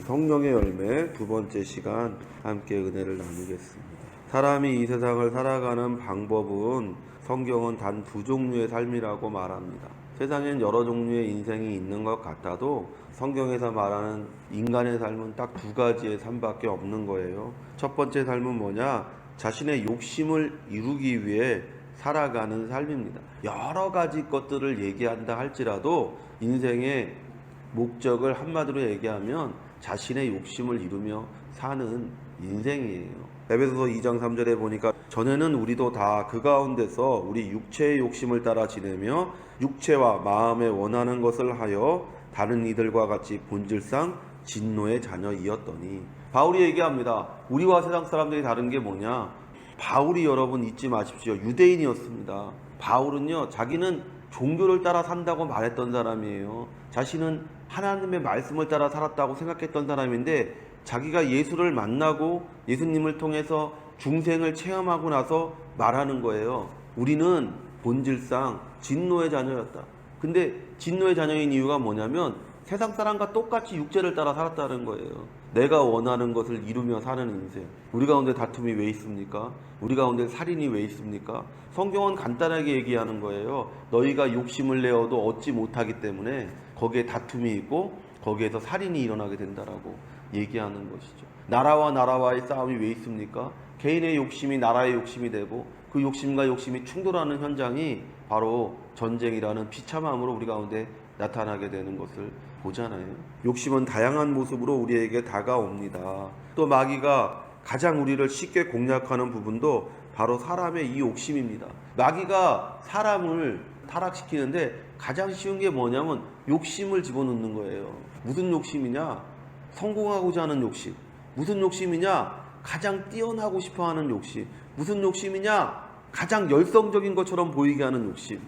성령의 열매 두 번째 시간 함께 은혜를 나누겠습니다. 사람이 이 세상을 살아가는 방법은 성경은 단 두 종류의 삶이라고 말합니다. 세상엔 여러 종류의 인생이 있는 것 같아도 성경에서 말하는 인간의 삶은 딱 두 가지의 삶밖에 없는 거예요. 첫 번째 삶은 뭐냐? 자신의 욕심을 이루기 위해 살아가는 삶입니다. 여러 가지 것들을 얘기한다 할지라도 인생의 목적을 한마디로 얘기하면 자신의 욕심을 이루며 사는 인생이에요. 에베소서 2장 3절에 보니까 전에는 우리도 다 그 가운데서 우리 육체의 욕심을 따라 지내며 육체와 마음에 원하는 것을 하여 다른 이들과 같이 본질상 진노의 자녀이었더니 바울이 얘기합니다. 우리와 세상 사람들이 다른 게 뭐냐? 바울이 여러분 잊지 마십시오. 유대인이었습니다. 바울은요, 자기는 종교를 따라 산다고 말했던 사람이에요. 자신은 하나님의 말씀을 따라 살았다고 생각했던 사람인데 자기가 예수를 만나고 예수님을 통해서 중생을 체험하고 나서 말하는 거예요. 우리는 본질상 진노의 자녀였다. 근데 진노의 자녀인 이유가 뭐냐면 세상 사람과 똑같이 육체를 따라 살았다는 거예요. 내가 원하는 것을 이루며 사는 인생. 우리 가운데 다툼이 왜 있습니까? 우리 가운데 살인이 왜 있습니까? 성경은 간단하게 얘기하는 거예요. 너희가 욕심을 내어도 얻지 못하기 때문에 거기에 다툼이 있고 거기에서 살인이 일어나게 된다라고 얘기하는 것이죠. 나라와 나라와의 싸움이 왜 있습니까? 개인의 욕심이 나라의 욕심이 되고 그 욕심과 욕심이 충돌하는 현장이 바로 전쟁이라는 비참함으로 우리 가운데 나타나게 되는 것을 보잖아요. 욕심은 다양한 모습으로 우리에게 다가옵니다. 또 마귀가 가장 우리를 쉽게 공략하는 부분도 바로 사람의 이 욕심입니다. 마귀가 사람을 타락시키는데 가장 쉬운 게 뭐냐면 욕심을 집어넣는 거예요. 무슨 욕심이냐? 성공하고자 하는 욕심. 무슨 욕심이냐? 가장 뛰어나고 싶어 하는 욕심. 무슨 욕심이냐? 가장 열성적인 것처럼 보이게 하는 욕심.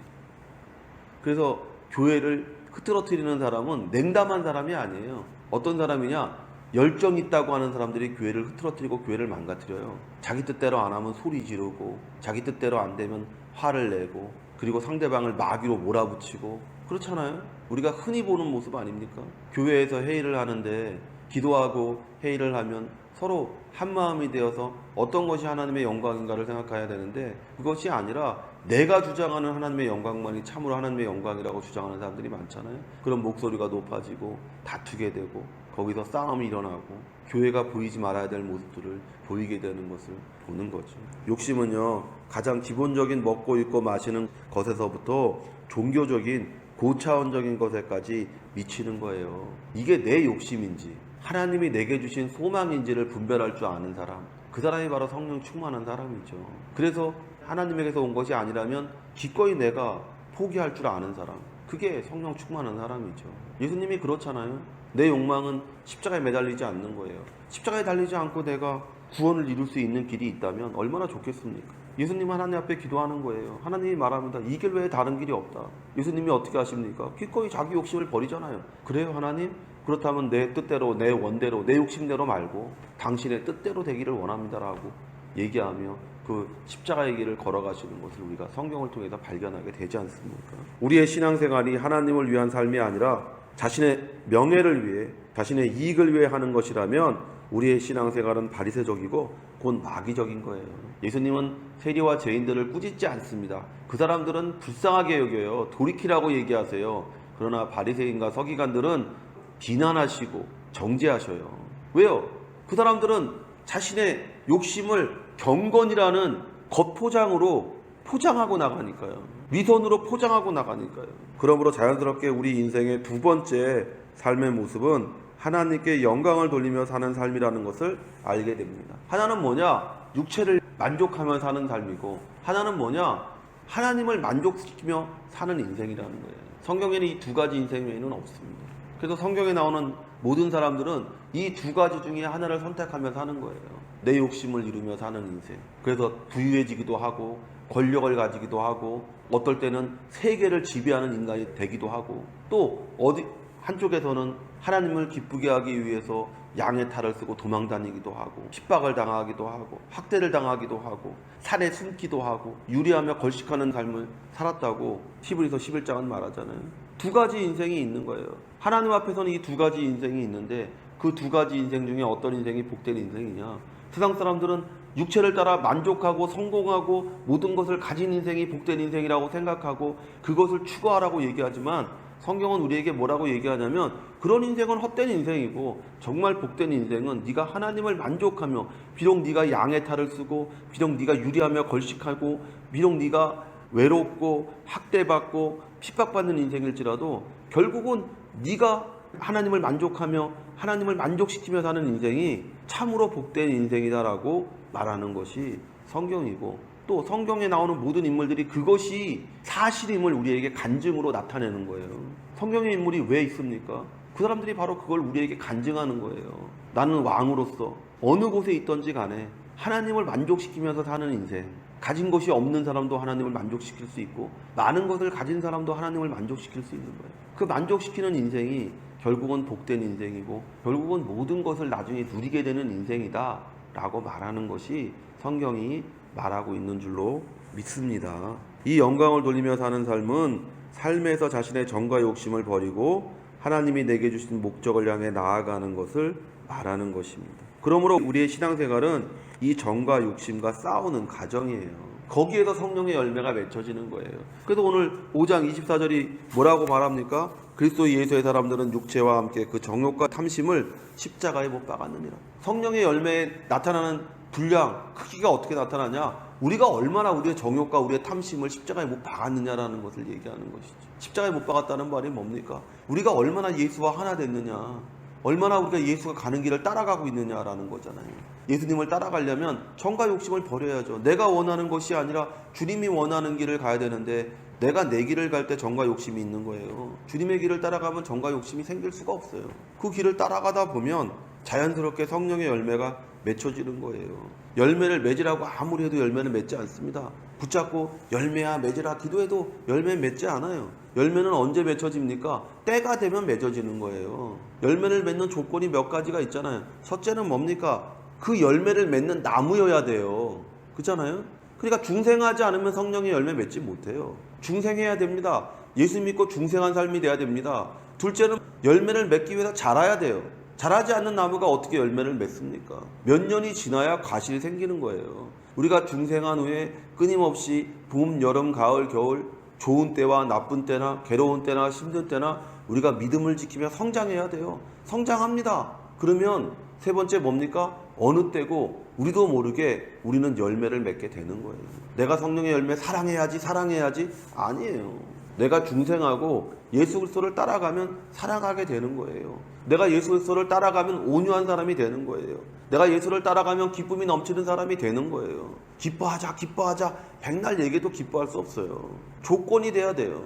그래서 교회를 흐트러뜨리는 사람은 냉담한 사람이 아니에요. 어떤 사람이냐? 열정 있다고 하는 사람들이 교회를 흐트러뜨리고 교회를 망가뜨려요. 자기 뜻대로 안 하면 소리 지르고, 자기 뜻대로 안 되면 화를 내고, 그리고 상대방을 마귀로 몰아붙이고, 그렇잖아요? 우리가 흔히 보는 모습 아닙니까? 교회에서 회의를 하는데, 기도하고 회의를 하면 서로 한 마음이 되어서 어떤 것이 하나님의 영광인가를 생각해야 되는데 그것이 아니라 내가 주장하는 하나님의 영광만이 참으로 하나님의 영광이라고 주장하는 사람들이 많잖아요. 그런 목소리가 높아지고 다투게 되고 거기서 싸움이 일어나고 교회가 보이지 말아야 될 모습들을 보이게 되는 것을 보는 거죠. 욕심은요 가장 기본적인 먹고 입고 마시는 것에서부터 종교적인 고차원적인 것에까지 미치는 거예요. 이게 내 욕심인지 하나님이 내게 주신 소망인지를 분별할 줄 아는 사람. 그 사람이 바로 성령 충만한 사람이죠. 그래서 하나님에게서 온 것이 아니라면 기꺼이 내가 포기할 줄 아는 사람. 그게 성령 충만한 사람이죠. 예수님이 그렇잖아요. 내 욕망은 십자가에 매달리지 않는 거예요. 십자가에 달리지 않고 내가 구원을 이룰 수 있는 길이 있다면 얼마나 좋겠습니까? 예수님 하나님 앞에 기도하는 거예요. 하나님이 말합니다. 이 길 외에 다른 길이 없다. 예수님이 어떻게 하십니까? 기꺼이 자기 욕심을 버리잖아요. 그래요, 하나님? 그렇다면 내 뜻대로, 내 원대로, 내 욕심대로 말고 당신의 뜻대로 되기를 원합니다라고 얘기하며 그 십자가의 길을 걸어가시는 것을 우리가 성경을 통해서 발견하게 되지 않습니까? 우리의 신앙생활이 하나님을 위한 삶이 아니라 자신의 명예를 위해, 자신의 이익을 위해 하는 것이라면 우리의 신앙생활은 바리새적이고 곧 마귀적인 거예요. 예수님은 세리와 죄인들을 꾸짖지 않습니다. 그 사람들은 불쌍하게 여겨요. 돌이키라고 얘기하세요. 그러나 바리새인과 서기관들은 비난하시고 정죄하셔요. 왜요? 그 사람들은 자신의 욕심을 경건이라는 겉포장으로 포장하고 나가니까요. 위선으로 포장하고 나가니까요. 그러므로 자연스럽게 우리 인생의 두 번째 삶의 모습은 하나님께 영광을 돌리며 사는 삶이라는 것을 알게 됩니다. 하나는 뭐냐? 육체를 만족하며 사는 삶이고, 하나는 뭐냐? 하나님을 만족시키며 사는 인생이라는 거예요. 성경에는 이 두 가지 인생 외에는 없습니다. 그래서 성경에 나오는 모든 사람들은 이 두 가지 중에 하나를 선택하며 사는 거예요. 내 욕심을 이루며 사는 인생. 그래서 부유해지기도 하고 권력을 가지기도 하고 어떨 때는 세계를 지배하는 인간이 되기도 하고 또 어디 한쪽에서는 하나님을 기쁘게 하기 위해서 양의 탈을 쓰고 도망 다니기도 하고 핍박을 당하기도 하고 학대를 당하기도 하고 산에 숨기도 하고 유리하며 걸식하는 삶을 살았다고 히브리서 11장은 말하잖아요. 두 가지 인생이 있는 거예요. 하나님 앞에서는 이 두 가지 인생이 있는데 그 두 가지 인생 중에 어떤 인생이 복된 인생이냐? 세상 사람들은 육체를 따라 만족하고 성공하고 모든 것을 가진 인생이 복된 인생이라고 생각하고 그것을 추구하라고 얘기하지만 성경은 우리에게 뭐라고 얘기하냐면 그런 인생은 헛된 인생이고 정말 복된 인생은 네가 하나님을 만족하며 비록 네가 양의 탈을 쓰고 비록 네가 유리하며 걸식하고 비록 네가 외롭고 학대받고 핍박받는 인생일지라도 결국은 네가 하나님을 만족하며 하나님을 만족시키며 사는 인생이 참으로 복된 인생이다라고 말하는 것이 성경이고 또 성경에 나오는 모든 인물들이 그것이 사실임을 우리에게 간증으로 나타내는 거예요. 성경의 인물이 왜 있습니까? 그 사람들이 바로 그걸 우리에게 간증하는 거예요. 나는 왕으로서 어느 곳에 있던지 간에 하나님을 만족시키면서 사는 인생. 가진 것이 없는 사람도 하나님을 만족시킬 수 있고 많은 것을 가진 사람도 하나님을 만족시킬 수 있는 거예요. 그 만족시키는 인생이 결국은 복된 인생이고 결국은 모든 것을 나중에 누리게 되는 인생이다 라고 말하는 것이 성경이 말하고 있는 줄로 믿습니다. 이 영광을 돌리며 사는 삶은 삶에서 자신의 정과 욕심을 버리고 하나님이 내게 주신 목적을 향해 나아가는 것을 말하는 것입니다. 그러므로 우리의 신앙생활은 이 정과 욕심과 싸우는 과정이에요. 거기에서 성령의 열매가 맺혀지는 거예요. 그래서 오늘 5장 24절이 뭐라고 말합니까? 그리스도 예수의 사람들은 육체와 함께 그 정욕과 탐심을 십자가에 못 박았느니라. 성령의 열매에 나타나는 분량, 크기가 어떻게 나타나냐? 우리가 얼마나 우리의 정욕과 우리의 탐심을 십자가에 못 박았느냐라는 것을 얘기하는 것이죠. 십자가에 못 박았다는 말이 뭡니까? 우리가 얼마나 예수와 하나 됐느냐? 얼마나 우리가 예수가 가는 길을 따라가고 있느냐라는 거잖아요. 예수님을 따라가려면 정과 욕심을 버려야죠. 내가 원하는 것이 아니라 주님이 원하는 길을 가야 되는데 내가 내 길을 갈 때 정과 욕심이 있는 거예요. 주님의 길을 따라가면 정과 욕심이 생길 수가 없어요. 그 길을 따라가다 보면 자연스럽게 성령의 열매가 맺혀지는 거예요. 열매를 맺으라고 아무리 해도 열매는 맺지 않습니다. 붙잡고 열매야 맺으라 기도해도 열매 맺지 않아요. 열매는 언제 맺혀집니까? 때가 되면 맺어지는 거예요. 열매를 맺는 조건이 몇 가지가 있잖아요. 첫째는 뭡니까? 그 열매를 맺는 나무여야 돼요. 그렇잖아요? 그러니까 중생하지 않으면 성령의 열매 맺지 못해요. 중생해야 됩니다. 예수 믿고 중생한 삶이 돼야 됩니다. 둘째는 열매를 맺기 위해서 자라야 돼요. 자라지 않는 나무가 어떻게 열매를 맺습니까? 몇 년이 지나야 과실이 생기는 거예요. 우리가 중생한 후에 끊임없이 봄, 여름, 가을, 겨울 좋은 때와 나쁜 때나 괴로운 때나 힘든 때나 우리가 믿음을 지키며 성장해야 돼요. 성장합니다. 그러면 세 번째 뭡니까? 어느 때고 우리도 모르게 우리는 열매를 맺게 되는 거예요. 내가 성령의 열매 사랑해야지 사랑해야지 아니에요. 내가 중생하고 예수 그리스도를 따라가면 사랑하게 되는 거예요. 내가 예수 그리스도를 따라가면 온유한 사람이 되는 거예요. 내가 예수를 따라가면 기쁨이 넘치는 사람이 되는 거예요. 기뻐하자 기뻐하자 백날 얘기도 기뻐할 수 없어요. 조건이 돼야 돼요.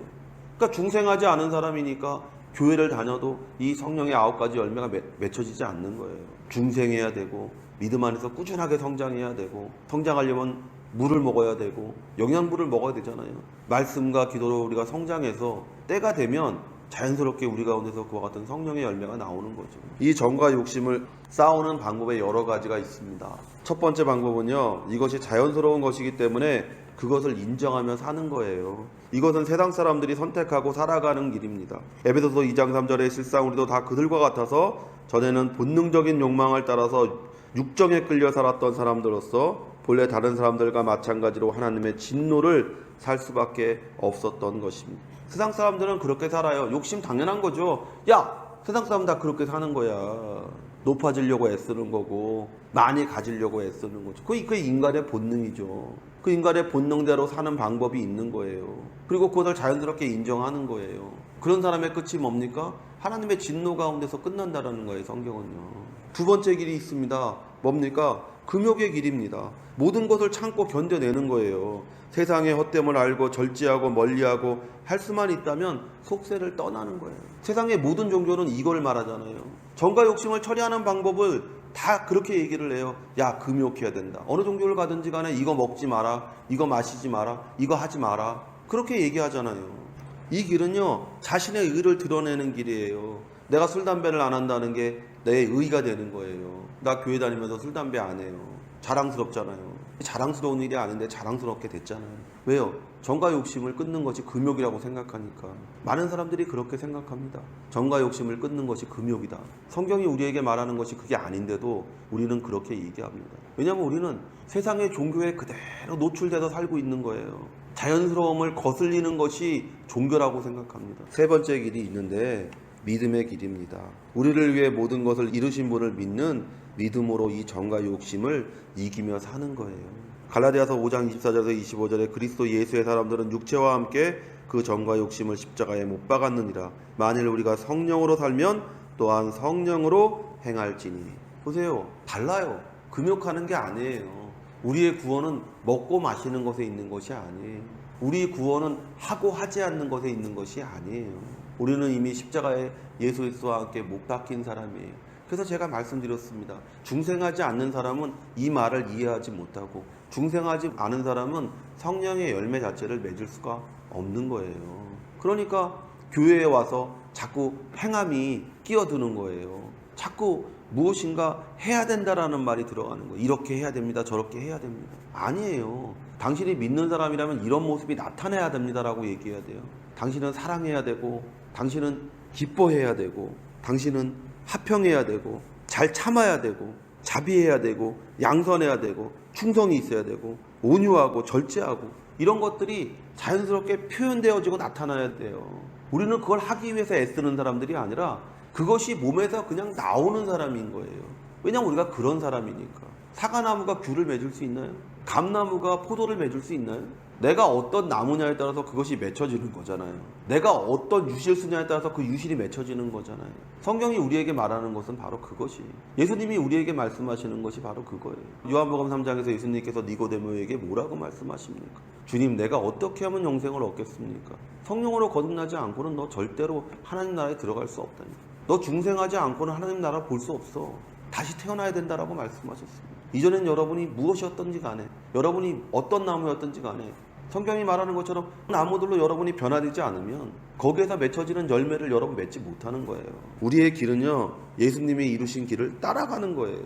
그러니까 중생하지 않은 사람이니까 교회를 다녀도 이 성령의 아홉 가지 열매가 맺, 맺혀지지 않는 거예요. 중생해야 되고 믿음 안에서 꾸준하게 성장해야 되고 성장하려면 물을 먹어야 되고 영양분을 먹어야 되잖아요. 말씀과 기도로 우리가 성장해서 때가 되면 자연스럽게 우리 가운데서 그와 같은 성령의 열매가 나오는 거죠. 이 정과 욕심을 싸우는 방법에 여러 가지가 있습니다. 첫 번째 방법은요. 이것이 자연스러운 것이기 때문에 그것을 인정하며 사는 거예요. 이것은 세상 사람들이 선택하고 살아가는 길입니다. 에베소서 2장 3절에 실상 우리도 다 그들과 같아서 전에는 본능적인 욕망을 따라서 육정에 끌려 살았던 사람들로서 본래 다른 사람들과 마찬가지로 하나님의 진노를 살 수밖에 없었던 것입니다. 세상 사람들은 그렇게 살아요. 욕심 당연한 거죠. 야, 세상 사람 다 그렇게 사는 거야. 높아지려고 애쓰는 거고 많이 가지려고 애쓰는 거죠. 그게 그 인간의 본능이죠. 그 인간의 본능대로 사는 방법이 있는 거예요. 그리고 그것을 자연스럽게 인정하는 거예요. 그런 사람의 끝이 뭡니까? 하나님의 진노 가운데서 끝난다라는 거예요. 성경은요. 두 번째 길이 있습니다. 뭡니까? 금욕의 길입니다. 모든 것을 참고 견뎌내는 거예요. 세상의 헛됨을 알고 절제하고 멀리하고 할 수만 있다면 속세를 떠나는 거예요. 세상의 모든 종교는 이걸 말하잖아요. 정과 욕심을 처리하는 방법을 다 그렇게 얘기를 해요. 야, 금욕해야 된다. 어느 종교를 가든지 간에 이거 먹지 마라. 이거 마시지 마라. 이거 하지 마라. 그렇게 얘기하잖아요. 이 길은요, 자신의 의를 드러내는 길이에요. 내가 술, 담배를 안 한다는 게 내 의가 되는 거예요. 나 교회 다니면서 술, 담배 안 해요. 자랑스럽잖아요. 자랑스러운 일이 아닌데 자랑스럽게 됐잖아요. 왜요? 정과 욕심을 끊는 것이 금욕이라고 생각하니까 많은 사람들이 그렇게 생각합니다. 정과 욕심을 끊는 것이 금욕이다. 성경이 우리에게 말하는 것이 그게 아닌데도 우리는 그렇게 얘기합니다. 왜냐하면 우리는 세상의 종교에 그대로 노출돼서 살고 있는 거예요. 자연스러움을 거슬리는 것이 종교라고 생각합니다. 세 번째 길이 있는데 믿음의 길입니다. 우리를 위해 모든 것을 이루신 분을 믿는 믿음으로 이 정과 욕심을 이기며 사는 거예요. 갈라디아서 5장 24절에서 25절에 그리스도 예수의 사람들은 육체와 함께 그 정과 욕심을 십자가에 못 박았느니라. 만일 우리가 성령으로 살면 또한 성령으로 행할지니. 보세요. 달라요. 금욕하는 게 아니에요. 우리의 구원은 먹고 마시는 것에 있는 것이 아니에요. 우리 구원은 하고 하지 않는 것에 있는 것이 아니에요. 우리는 이미 십자가에 예수 그리스도와 함께 못 박힌 사람이에요. 그래서 제가 말씀드렸습니다. 중생하지 않는 사람은 이 말을 이해하지 못하고 중생하지 않은 사람은 성령의 열매 자체를 맺을 수가 없는 거예요. 그러니까 교회에 와서 자꾸 행함이 끼어드는 거예요. 자꾸 무엇인가 해야 된다라는 말이 들어가는 거예요. 이렇게 해야 됩니다. 저렇게 해야 됩니다. 아니에요. 당신이 믿는 사람이라면 이런 모습이 나타나야 됩니다라고 얘기해야 돼요. 당신은 사랑해야 되고, 당신은 기뻐해야 되고, 당신은 화평해야 되고, 잘 참아야 되고, 자비해야 되고, 양선해야 되고, 충성이 있어야 되고, 온유하고 절제하고 이런 것들이 자연스럽게 표현되어지고 나타나야 돼요. 우리는 그걸 하기 위해서 애쓰는 사람들이 아니라 그것이 몸에서 그냥 나오는 사람인 거예요. 왜냐면 우리가 그런 사람이니까. 사과나무가 귤을 맺을 수 있나요? 감나무가 포도를 맺을 수 있나요? 내가 어떤 나무냐에 따라서 그것이 맺혀지는 거잖아요. 내가 어떤 유실 쓰냐에 따라서 그 유실이 맺혀지는 거잖아요. 성경이 우리에게 말하는 것은 바로 그것이. 예수님이 우리에게 말씀하시는 것이 바로 그거예요. 요한복음 3장에서 예수님께서 니고데모에게 뭐라고 말씀하십니까? 주님, 내가 어떻게 하면 영생을 얻겠습니까? 성령으로 거듭나지 않고는 너 절대로 하나님 나라에 들어갈 수 없다니까. 너 중생하지 않고는 하나님 나라 볼 수 없어. 다시 태어나야 된다라고 말씀하셨습니다. 이전엔 여러분이 무엇이었던지 간에, 여러분이 어떤 나무였던지 간에, 성경이 말하는 것처럼 나무들로 여러분이 변화되지 않으면 거기에서 맺혀지는 열매를 여러분 맺지 못하는 거예요. 우리의 길은요, 예수님이 이루신 길을 따라가는 거예요.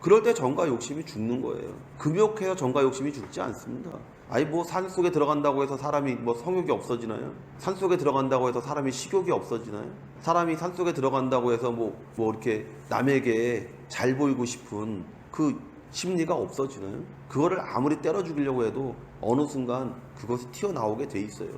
그럴 때 정과 욕심이 죽는 거예요. 금욕해야 정과 욕심이 죽지 않습니다. 아니 뭐 산 속에 들어간다고 해서 사람이 뭐 성욕이 없어지나요? 산 속에 들어간다고 해서 사람이 식욕이 없어지나요? 사람이 산 속에 들어간다고 해서 뭐뭐 이렇게 남에게 잘 보이고 싶은 그 심리가 없어지나요? 그거를 아무리 때려 죽이려고 해도 어느 순간 그것이 튀어나오게 돼 있어요.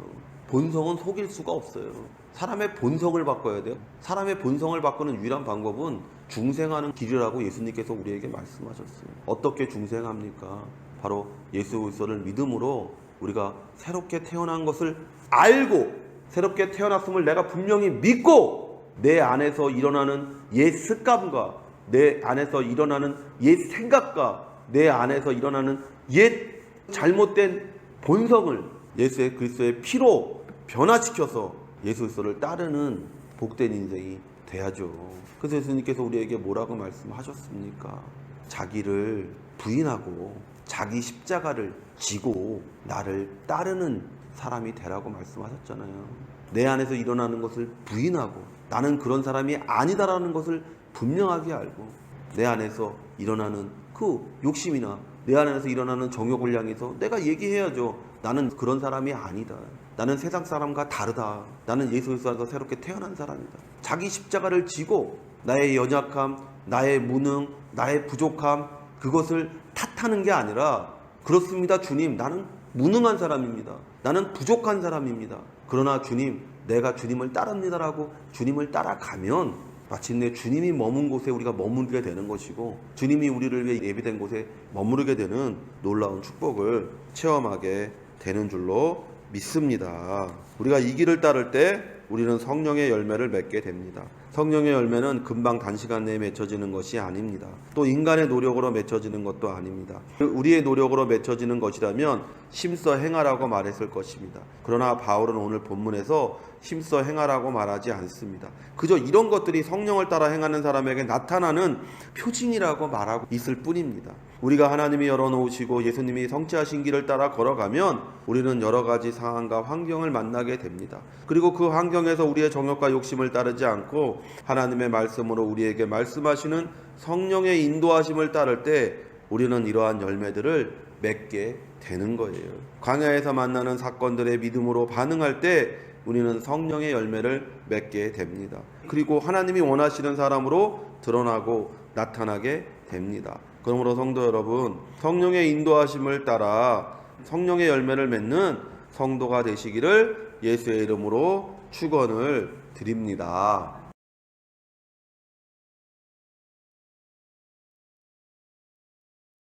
본성은 속일 수가 없어요. 사람의 본성을 바꿔야 돼요. 사람의 본성을 바꾸는 유일한 방법은 중생하는 길이라고 예수님께서 우리에게 말씀하셨어요. 어떻게 중생합니까? 바로 예수 그리스도를 믿음으로 우리가 새롭게 태어난 것을 알고 새롭게 태어났음을 내가 분명히 믿고 내 안에서 일어나는 옛 습관과 내 안에서 일어나는 옛 생각과 내 안에서 일어나는 옛 잘못된 본성을 예수의 그리스도의 피로 변화시켜서 예수 그리스도를 따르는 복된 인생이 돼야죠. 그래서 예수님께서 우리에게 뭐라고 말씀하셨습니까? 자기를 부인하고 자기 십자가를 지고 나를 따르는 사람이 되라고 말씀하셨잖아요. 내 안에서 일어나는 것을 부인하고 나는 그런 사람이 아니다라는 것을 분명하게 알고 내 안에서 일어나는 그 욕심이나 내 안에서 일어나는 정욕을 향해서 내가 얘기해야죠. 나는 그런 사람이 아니다. 나는 세상 사람과 다르다. 나는 예수 그리스도 안에서 새롭게 태어난 사람이다. 자기 십자가를 지고 나의 연약함, 나의 무능, 나의 부족함 그것을 탓하는 게 아니라 그렇습니다. 주님, 나는 무능한 사람입니다. 나는 부족한 사람입니다. 그러나 주님, 내가 주님을 따릅니다라고 주님을 따라가면 마침내 주님이 머문 곳에 우리가 머무르게 되는 것이고 주님이 우리를 위해 예비된 곳에 머무르게 되는 놀라운 축복을 체험하게 되는 줄로 믿습니다. 우리가 이 길을 따를 때 우리는 성령의 열매를 맺게 됩니다. 성령의 열매는 금방 단시간 내에 맺혀지는 것이 아닙니다. 또 인간의 노력으로 맺혀지는 것도 아닙니다. 우리의 노력으로 맺혀지는 것이라면 심서 행하라고 말했을 것입니다. 그러나 바울은 오늘 본문에서 심서 행하라고 말하지 않습니다. 그저 이런 것들이 성령을 따라 행하는 사람에게 나타나는 표징이라고 말하고 있을 뿐입니다. 우리가 하나님이 열어놓으시고 예수님이 성취하신 길을 따라 걸어가면 우리는 여러 가지 상황과 환경을 만나게 됩니다. 그리고 그 환경에서 우리의 정욕과 욕심을 따르지 않고 하나님의 말씀으로 우리에게 말씀하시는 성령의 인도하심을 따를 때 우리는 이러한 열매들을 맺게 되는 거예요. 광야에서 만나는 사건들의 믿음으로 반응할 때 우리는 성령의 열매를 맺게 됩니다. 그리고 하나님이 원하시는 사람으로 드러나고 나타나게 됩니다. 그러므로 성도 여러분, 성령의 인도하심을 따라 성령의 열매를 맺는 성도가 되시기를 예수의 이름으로 축원을 드립니다.